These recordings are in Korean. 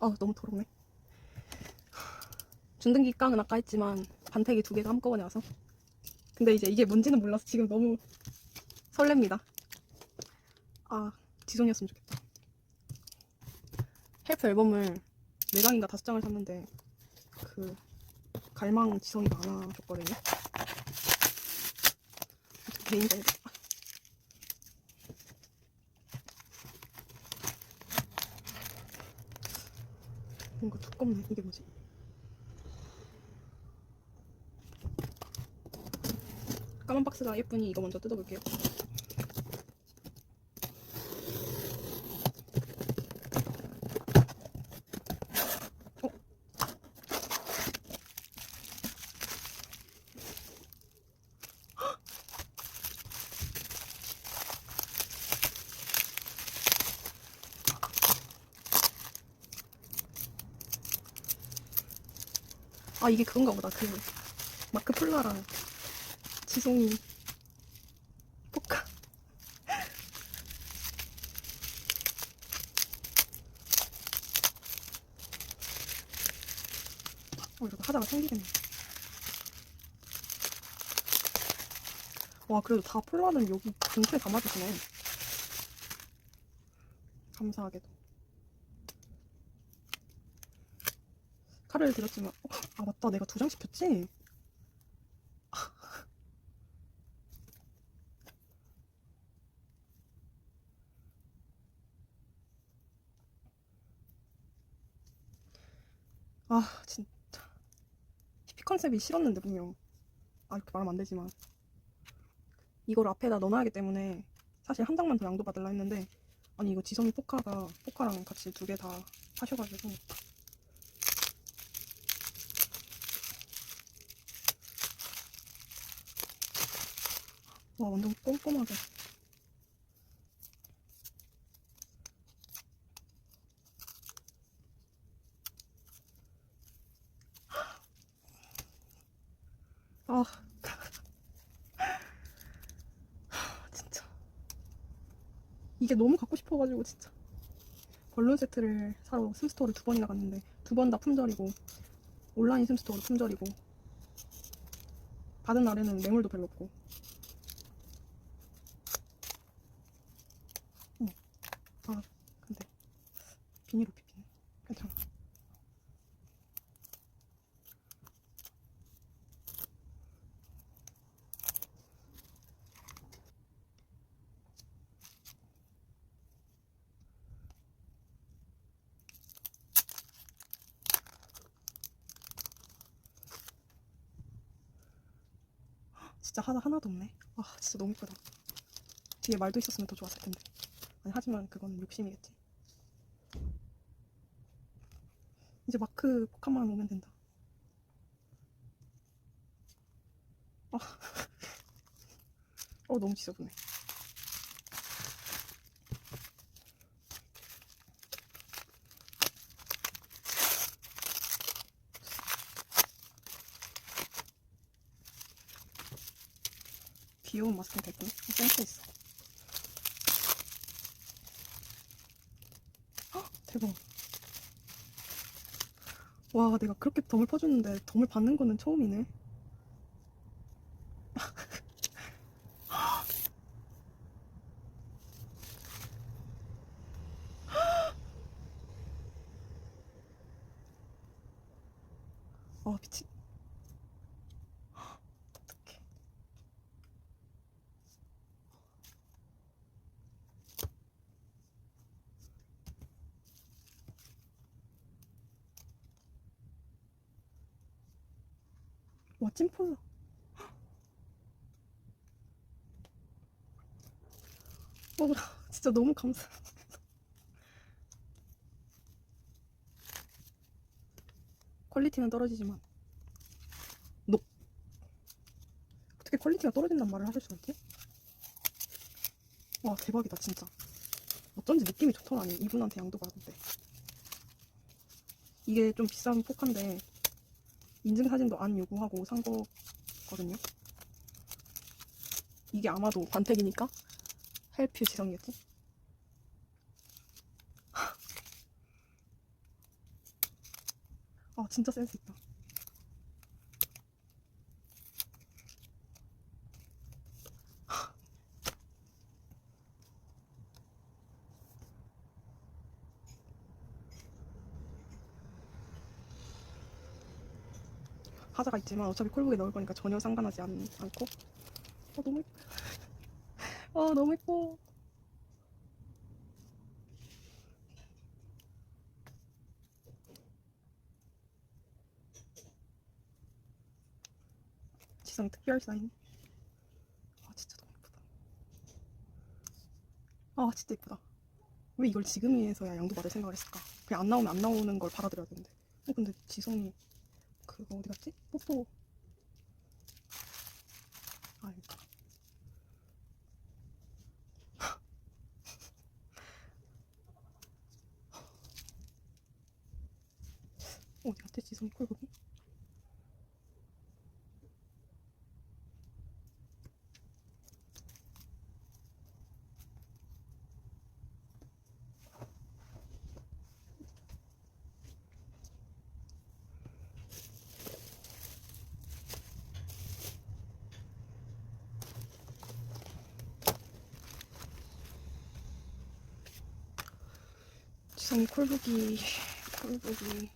아 너무 더럽네. 준등기 깡은 아까 했지만 반태기 두 개가 한꺼번에 와서. 근데 이제 이게 뭔지는 몰라서 지금 너무 설렙니다. 아 지성이었으면 좋겠다. 헬프 앨범을 네 장인가 다섯 장을 샀는데 그 갈망 지성이가 안 와줬거든요. 어떻게 개인 정보. 뭔가 두껍네. 이게 뭐지? 까만 박스가 예쁘니 이거 먼저 뜯어볼게요. 아 이게 그건가 보다. 그 마크 폴라랑 지송이 포카. 어 이러다 하다가 생기겠네. 와 그래도 다 폴라는 여기 근처에 담아주시네. 감사하게도. 칼을 들었지만 어, 아 맞다. 내가 두 장 시켰지? 아 진짜. 히피 컨셉이 싫었는데 분명. 아 이렇게 말하면 안 되지만. 이걸 앞에다 넣어놔야 하기 때문에 사실 한 장만 더 양도 받으려 했는데 아니 이거 지성이 포카가 포카랑 같이 두 개다 하셔가지고 와 완전 꼼꼼하게. 아. 진짜. 이게 너무 갖고 싶어가지고 진짜. 벌룬 세트를 사러 심스토어를 두 번이나 갔는데 두 번 다 품절이고 온라인 심스토어도 품절이고 받은 날에는 매물도 별로 없고 어. 아 근데 비닐로 비비네 괜찮아 진짜 하나 하나도 없네. 아 진짜 너무 예쁘다. 뒤에 말도 있었으면 더 좋았을 텐데. 아니 하지만 그건 욕심이겠지. 이제 마크 포카만 오면 된다. 아, 어 너무 지저분해. 귀여운 마스크는 됐군. 센스 있어. 헉, 대박. 와, 내가 그렇게 덤을 퍼주는데 덤을 받는 거는 처음이네. 아, 미친. 와, 찐폴라. 어, 진짜 너무 감사. 퀄리티는 떨어지지만. 노. 어떻게 퀄리티가 떨어진단 말을 하실 수가 있지? 와, 대박이다, 진짜. 어쩐지 느낌이 좋더라니, 이분한테 양도 받은데. 이게 좀 비싼 포카인데, 인증사진도 안 요구하고 산 거거든요. 이게 아마도 관택이니까 헬퓨 지성이겠지? 아 진짜 센스 있다. 하자가 있지만 어차피 콜북에 넣을 거니까 전혀 상관하지 않, 않고. 어 너무 예뻐. 어 너무 예뻐. 지성 특별 사인. 아 진짜 너무 예쁘다. 아 진짜 예쁘다. 왜 이걸 지금에서야 양도받을 생각을 했을까? 그냥 안 나오면 안 나오는 걸 받아들여야 되는데. 어 근데 지성이 그거 어디 갔지? 뽀뽀. 아 이거 어디 갔지? 지성이 콜북 이? 지성이 콜북이 콜북이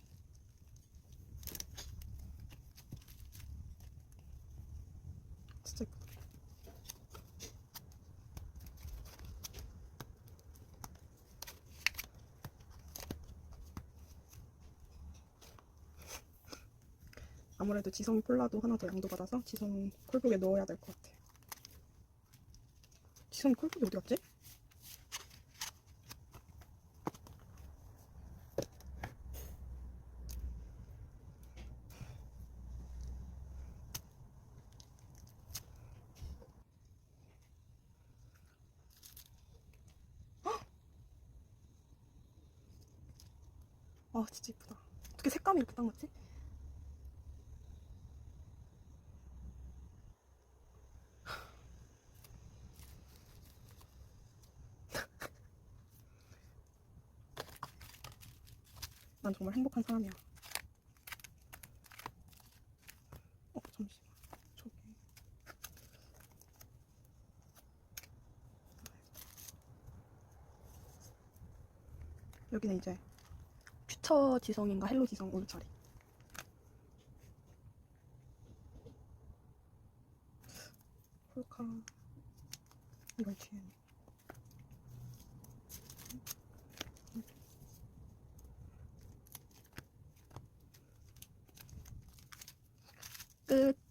진짜 아무래도 지성이 폴라도 하나 더 양도 받아서 지성 콜북에 넣어야 될 것 같아 지성이 콜북이 어디 갔지? 아 진짜 예쁘다. 어떻게 색감이 이렇게 딱 맞지? 난 정말 행복한 사람이야. 어 잠시만. 저기. 여기는 이제 퓨처 지성인가 헬로 지성? 올 차례. 폴카 이걸 뒤에 끝